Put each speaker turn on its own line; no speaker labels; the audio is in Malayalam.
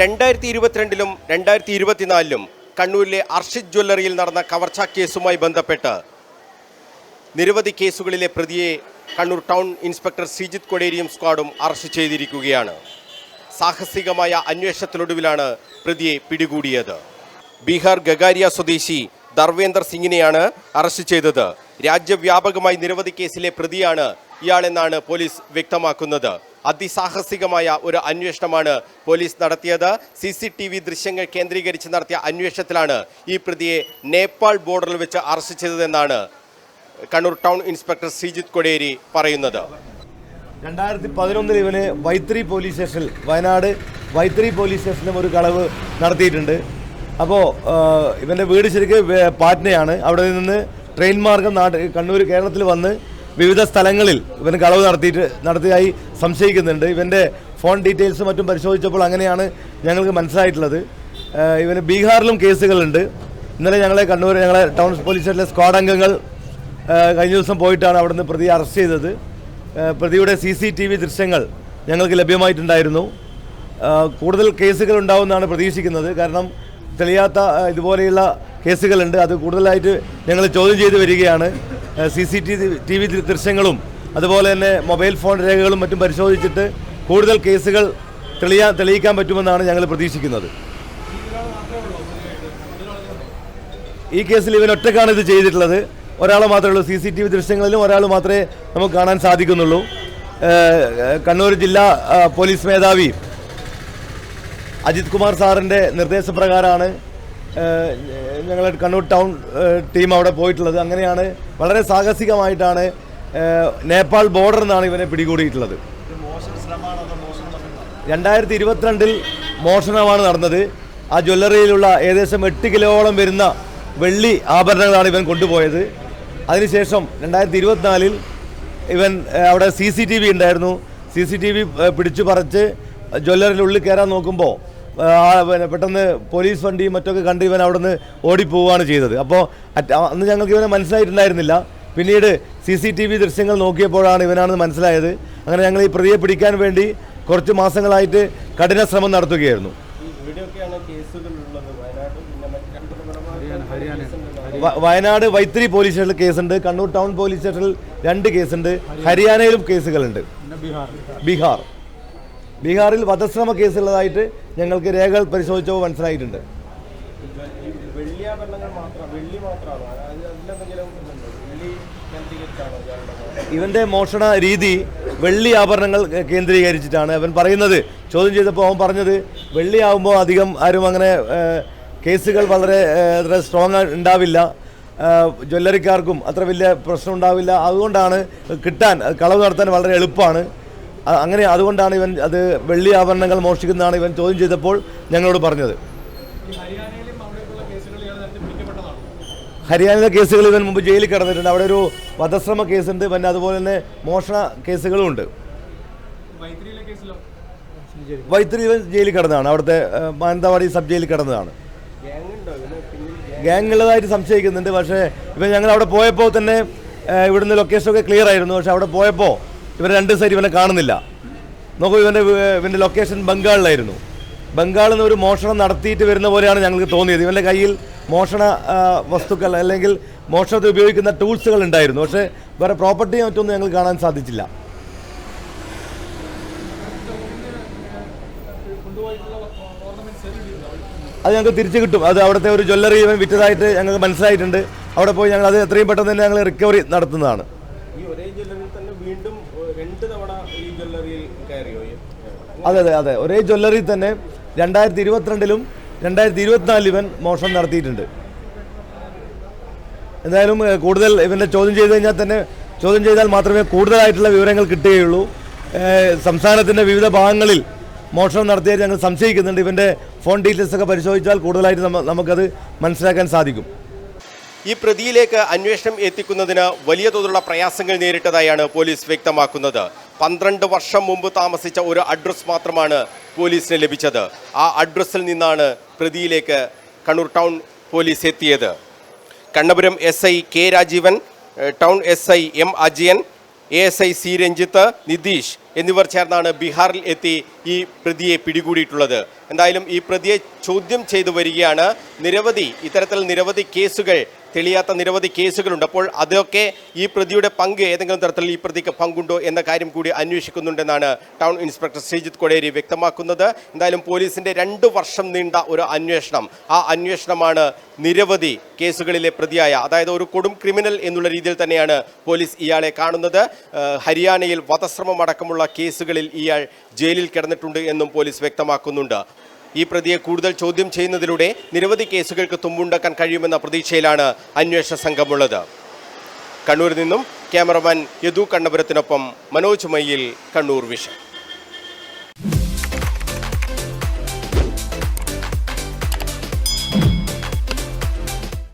രണ്ടായിരത്തി ഇരുപത്തിരണ്ടിലും രണ്ടായിരത്തി ഇരുപത്തിനാലിലും കണ്ണൂരിലെ അർഷിദ് ജ്വല്ലറിയിൽ നടന്ന കവർച്ചാ കേസുമായി ബന്ധപ്പെട്ട് നിരവധി കേസുകളിലെ പ്രതിയെ കണ്ണൂർ ടൗൺ ഇൻസ്പെക്ടർ സിജിത് കൊടേരിയും സ്ക്വാഡും അറസ്റ്റ് ചെയ്തിരിക്കുകയാണ്. സാഹസികമായ അന്വേഷണത്തിനൊടുവിലാണ് പ്രതിയെ പിടികൂടിയത്. ബീഹാർ ഗഗാരിയ സ്വദേശി ധർവേന്ദർ സിംഗിനെയാണ് അറസ്റ്റ് ചെയ്തത്. രാജ്യവ്യാപകമായി നിരവധി കേസിലെ പ്രതിയാണ് ഇയാളെന്നാണ് പോലീസ് വ്യക്തമാക്കുന്നത്. അതിസാഹസികമായ ഒരു അന്വേഷണമാണ് പോലീസ് നടത്തിയത്. സി സി ടി വി ദൃശ്യങ്ങൾ കേന്ദ്രീകരിച്ച് നടത്തിയ അന്വേഷണത്തിലാണ് ഈ പ്രതിയെ നേപ്പാൾ ബോർഡറിൽ വെച്ച് അറസ്റ്റ് ചെയ്തതെന്നാണ് കണ്ണൂർ ടൗൺ ഇൻസ്പെക്ടർ ശ്രീജിത്ത് കൊടേരി പറയുന്നത്.
രണ്ടായിരത്തി പതിനൊന്നിൽ ഇവന് വൈത്രി പോലീസ് സ്റ്റേഷനിൽ വയനാട് വൈത്രി പോലീസ് സ്റ്റേഷനിലും ഒരു കളവ് നടത്തിയിട്ടുണ്ട്. അപ്പോൾ ഇവന്റെ വീട് ശരിക്കും പാറ്റ്നയാണ് അവിടെ നിന്ന് ട്രെയിൻ മാർഗം കണ്ണൂർ കേരളത്തിൽ വന്ന് വിവിധ സ്ഥലങ്ങളിൽ ഇവന് കളവ് നടത്തിയിട്ട് നടത്തിയായി സംശയിക്കുന്നുണ്ട്. ഇവന്റെ ഫോൺ ഡീറ്റെയിൽസ് മറ്റും പരിശോധിച്ചപ്പോൾ അങ്ങനെയാണ് ഞങ്ങൾക്ക് മനസ്സിലായിട്ടുള്ളത്. ഇവന് ബീഹാറിലും കേസുകളുണ്ട്. ഇന്നലെ ഞങ്ങളെ കണ്ണൂർ ഞങ്ങളെ ടൗൺ പോലീസ് സ്റ്റേഷനിലെ സ്ക്വാഡ് അംഗങ്ങൾ കഴിഞ്ഞ ദിവസം പോയിട്ടാണ് അവിടുന്ന് പ്രതിയെ അറസ്റ്റ് ചെയ്തത്. പ്രതിയുടെ സി സി ടി വി ദൃശ്യങ്ങൾ ഞങ്ങൾക്ക് ലഭ്യമായിട്ടുണ്ടായിരുന്നു. കൂടുതൽ കേസുകൾ ഉണ്ടാവുമെന്നാണ് പ്രതീക്ഷിക്കുന്നത്. കാരണം തെളിയാത്ത ഇതുപോലെയുള്ള കേസുകളുണ്ട്. അത് കൂടുതലായിട്ട് ഞങ്ങൾ ചോദ്യം ചെയ്ത് വരികയാണ്. സി സി ടി വി ദൃശ്യങ്ങളും അതുപോലെ തന്നെ മൊബൈൽ ഫോൺ രേഖകളും മറ്റും പരിശോധിച്ചിട്ട് കൂടുതൽ കേസുകൾ തെളിയാ തെളിയിക്കാൻ പറ്റുമെന്നാണ് ഞങ്ങൾ പ്രതീക്ഷിക്കുന്നത്. ഈ കേസിൽ ഇവൻ ഒറ്റക്കാണ് ഇത് ചെയ്തിട്ടുള്ളത്. ഒരാൾ മാത്രമേ ഉള്ളൂ. സി സി ടി വി ദൃശ്യങ്ങളിലും ഒരാൾ മാത്രമേ നമുക്ക് കാണാൻ സാധിക്കുന്നുള്ളൂ. കണ്ണൂർ ജില്ലാ പോലീസ് മേധാവി അജിത് കുമാർ സാറിന്റെ നിർദ്ദേശപ്രകാരമാണ് ഞങ്ങൾ കണ്ണൂർ ടൗൺ ടീം അവിടെ പോയിട്ടുള്ളത്. അങ്ങനെയാണ് വളരെ സാഹസികമായിട്ടാണ് നേപ്പാൾ ബോർഡർ നിന്നാണ് ഇവനെ പിടികൂടിയിട്ടുള്ളത്. രണ്ടായിരത്തി ഇരുപത്തിരണ്ടിൽ മോഷണമാണ് നടന്നത്. ആ ജ്വല്ലറിയിലുള്ള ഏകദേശം എട്ട് കിലോളം വരുന്ന വെള്ളി ആഭരണങ്ങളാണ് ഇവൻ കൊണ്ടുപോയത്. അതിനുശേഷം രണ്ടായിരത്തി ഇരുപത്തിനാലിൽ ഇവൻ അവിടെ സി സി ടി വി ഉണ്ടായിരുന്നു. സി സി ടി വി പിടിച്ചു പറിച്ച് ജ്വല്ലറിന്റെ ഉള്ളിൽ കയറാൻ നോക്കുമ്പോൾ പെട്ടെന്ന് പോലീസ് വണ്ടിയും മറ്റൊക്കെ കണ്ട് ഇവൻ അവിടെ നിന്ന് ഓടിപ്പോവുകയാണ് ചെയ്തത് അപ്പോൾ അന്ന് ഞങ്ങൾക്ക് ഇവനെ മനസ്സിലായിട്ടുണ്ടായിരുന്നില്ല. പിന്നീട് സി സി ടി വി ദൃശ്യങ്ങൾ നോക്കിയപ്പോഴാണ് ഇവനാണെന്ന് മനസ്സിലായത്. അങ്ങനെ ഞങ്ങൾ ഈ പ്രതിയെ പിടിക്കാൻ വേണ്ടി കുറച്ച് മാസങ്ങളായിട്ട് കഠിന ശ്രമം നടത്തുകയായിരുന്നു.
വയനാട്
വൈത്തിരി പോലീസ് സ്റ്റേഷനിൽ കേസുണ്ട്. കണ്ണൂർ ടൗൺ പോലീസ് സ്റ്റേഷനിൽ രണ്ട് കേസുണ്ട്. ഹരിയാനയിലും കേസുകളുണ്ട്. ബീഹാർ. ബീഹാറിൽ വധശ്രമ കേസുള്ളതായിട്ട് ഞങ്ങൾക്ക് രേഖകൾ പരിശോധിച്ചപ്പോൾ മനസ്സിലായിട്ടുണ്ട്. ഇവന്റെ മോഷണ രീതി വെള്ളി ആഭരണങ്ങൾ കേന്ദ്രീകരിച്ചിട്ടാണ് അവൻ പറയുന്നത്. ചോദ്യം ചെയ്തപ്പോൾ അവൻ പറഞ്ഞത് വെള്ളി ആകുമ്പോൾ അധികം ആരും അങ്ങനെ കേസുകൾ വളരെ അത്ര സ്ട്രോങ് ഉണ്ടാവില്ല. ജ്വല്ലറിക്കാർക്കും അത്ര വലിയ പ്രശ്നം ഉണ്ടാവില്ല. അതുകൊണ്ടാണ് കിട്ടാൻ കളവ് നടത്താൻ വളരെ എളുപ്പമാണ് അങ്ങനെ അതുകൊണ്ടാണ് ഇവൻ അത് വെള്ളി ആഭരണങ്ങൾ മോഷ്ടിക്കുന്നതാണ് ഇവൻ ചോദ്യം ചെയ്തപ്പോൾ ഞങ്ങളോട് പറഞ്ഞത്. ഹരിയാനയിലെ കേസുകൾ ഇവൻ മുമ്പ് ജയിലിൽ കിടന്നിട്ടുണ്ട്. അവിടെ ഒരു വധശ്രമ കേസുണ്ട്. പിന്നെ അതുപോലെ തന്നെ മോഷണ കേസുകളും ഉണ്ട്. വൈത്തിരി ഇവൻ ജയിലിൽ കിടന്നതാണ്. അവിടുത്തെ മാനന്തവാടി സബ് ജയിലിൽ കിടന്നതാണ്. ഗ്യാങ് ഉള്ളതായിട്ട് സംശയിക്കുന്നുണ്ട്. പക്ഷേ ഇവൻ ഞങ്ങൾ അവിടെ പോയപ്പോൾ തന്നെ ഇവിടുന്ന് ലൊക്കേഷനൊക്കെ ക്ലിയർ ആയിരുന്നു. പക്ഷെ അവിടെ പോയപ്പോൾ ഇവർ രണ്ട് സൈഡ് ഇവനെ കാണുന്നില്ല. നോക്കൂ ഇവന്റെ ഇവന്റെ ലൊക്കേഷൻ ബംഗാളിലായിരുന്നു. ബംഗാളിൽ നിന്ന് ഒരു മോഷണം നടത്തിയിട്ട് വരുന്ന പോലെയാണ് ഞങ്ങൾക്ക് തോന്നിയത്. ഇവന്റെ കയ്യിൽ മോഷണ വസ്തുക്കൾ അല്ലെങ്കിൽ മോഷണത്തിൽ ഉപയോഗിക്കുന്ന ടൂൾസുകൾ ഉണ്ടായിരുന്നു. പക്ഷേ വേറെ പ്രോപ്പർട്ടി മറ്റൊന്നും ഞങ്ങൾക്ക് കാണാൻ സാധിച്ചില്ല. അത് ഞങ്ങൾക്ക് തിരിച്ചു കിട്ടും. അത് അവിടുത്തെ ഒരു ജ്വല്ലറി ഇവൻ വിറ്റതായിട്ട് ഞങ്ങൾക്ക് മനസ്സിലായിട്ടുണ്ട്. അവിടെ പോയി ഞങ്ങൾ അത് എത്രയും പെട്ടെന്ന് തന്നെ ഞങ്ങൾ റിക്കവറി നടത്തുന്നതാണ്
ഈ ഒരേ ജ്വല്ലറിയിൽ തന്നെ വീണ്ടും ഏഹ്, രണ്ട് തവണ ഈ ജ്വല്ലറിയിൽ കയറിയോ ഈ?
അതെ അതെ അതെ. ഒരേ ജ്വല്ലറി തന്നെ രണ്ടായിരത്തി ഇരുപത്തിരണ്ടിലും രണ്ടായിരത്തി ഇരുപത്തിനാലിൽ ഇവൻ മോഷണം നടത്തിയിട്ടുണ്ട്. എന്തായാലും കൂടുതൽ ഇവന്റെ ചോദ്യം ചെയ്ത് കഴിഞ്ഞാൽ തന്നെ ചോദ്യം ചെയ്താൽ മാത്രമേ കൂടുതലായിട്ടുള്ള വിവരങ്ങൾ കിട്ടുകയുള്ളൂ. സംസ്ഥാനത്തിന്റെ വിവിധ ഭാഗങ്ങളിൽ മോഷണം നടത്തിയത് ഞങ്ങൾ സംശയിക്കുന്നുണ്ട്. ഇവന്റെ ഫോൺ ഡീറ്റെയിൽസ് ഒക്കെ പരിശോധിച്ചാൽ കൂടുതലായിട്ട് നമുക്കത് മനസ്സിലാക്കാൻ സാധിക്കും.
ഈ പ്രതിയിലേക്ക് അന്വേഷണം എത്തിക്കുന്നതിന് വലിയ തോതിലുള്ള പ്രയാസങ്ങൾ നേരിട്ടതായാണ് പോലീസ് വ്യക്തമാക്കുന്നത്. പന്ത്രണ്ട് വർഷം മുമ്പ് താമസിച്ച ഒരു അഡ്രസ് മാത്രമാണ് പോലീസിന് ലഭിച്ചത്. ആ അഡ്രസ്സിൽ നിന്നാണ് പ്രതിയിലേക്ക് കണ്ണൂർ ടൗൺ പോലീസ് എത്തിയത്. Kannapuram S I K Rajeevan town S I M Ajayan A S I C Ranjith Nitheesh എന്നിവർ ചേർന്നാണ് ബീഹാറിൽ എത്തി ഈ പ്രതിയെ പിടികൂടിയിട്ടുള്ളത്. എന്തായാലും ഈ പ്രതിയെ ചോദ്യം ചെയ്തു വരികയാണ്. നിരവധി ഇത്തരത്തിൽ നിരവധി കേസുകൾ തെളിയാത്ത നിരവധി കേസുകളുണ്ട്. അപ്പോൾ അതൊക്കെ ഈ പ്രതിയുടെ പങ്ക് ഏതെങ്കിലും തരത്തിൽ ഈ പ്രതിക്ക് പങ്കുണ്ടോ എന്ന കാര്യം കൂടി അന്വേഷിക്കുന്നുണ്ടെന്നാണ് ടൗൺ ഇൻസ്പെക്ടർ ശ്രീജിത്ത് കൊടേരി വ്യക്തമാക്കുന്നത്. എന്തായാലും പോലീസിന്റെ രണ്ട് വർഷം നീണ്ട ഒരു അന്വേഷണം. ആ അന്വേഷണമാണ് നിരവധി കേസുകളിലെ പ്രതിയായ അതായത് ഒരു കൊടും ക്രിമിനൽ എന്നുള്ള രീതിയിൽ തന്നെയാണ് പോലീസ് ഇയാളെ കാണുന്നത്. ഹരിയാനയിൽ വധശ്രമം അടക്കമുള്ള കേസുകളിൽ ഇയാൾ ജയിലിൽ കിടന്നിട്ടുണ്ട് എന്നും പോലീസ് വ്യക്തമാക്കുന്നുണ്ട്. ഈ പ്രതിയെ കൂടുതൽ ചോദ്യം ചെയ്യുന്നതിലൂടെ നിരവധി കേസുകൾക്ക് തുമ്പുണ്ടാക്കാൻ കഴിയുമെന്ന പ്രതീക്ഷയിലാണ് അന്വേഷണ സംഘമുള്ളത്. കണ്ണൂരിൽ നിന്നും ക്യാമറമാൻ യദു കണ്ണപുരത്തിനൊപ്പം മനോജ് മയ്യിൽ കണ്ണൂർ വിഷൻ.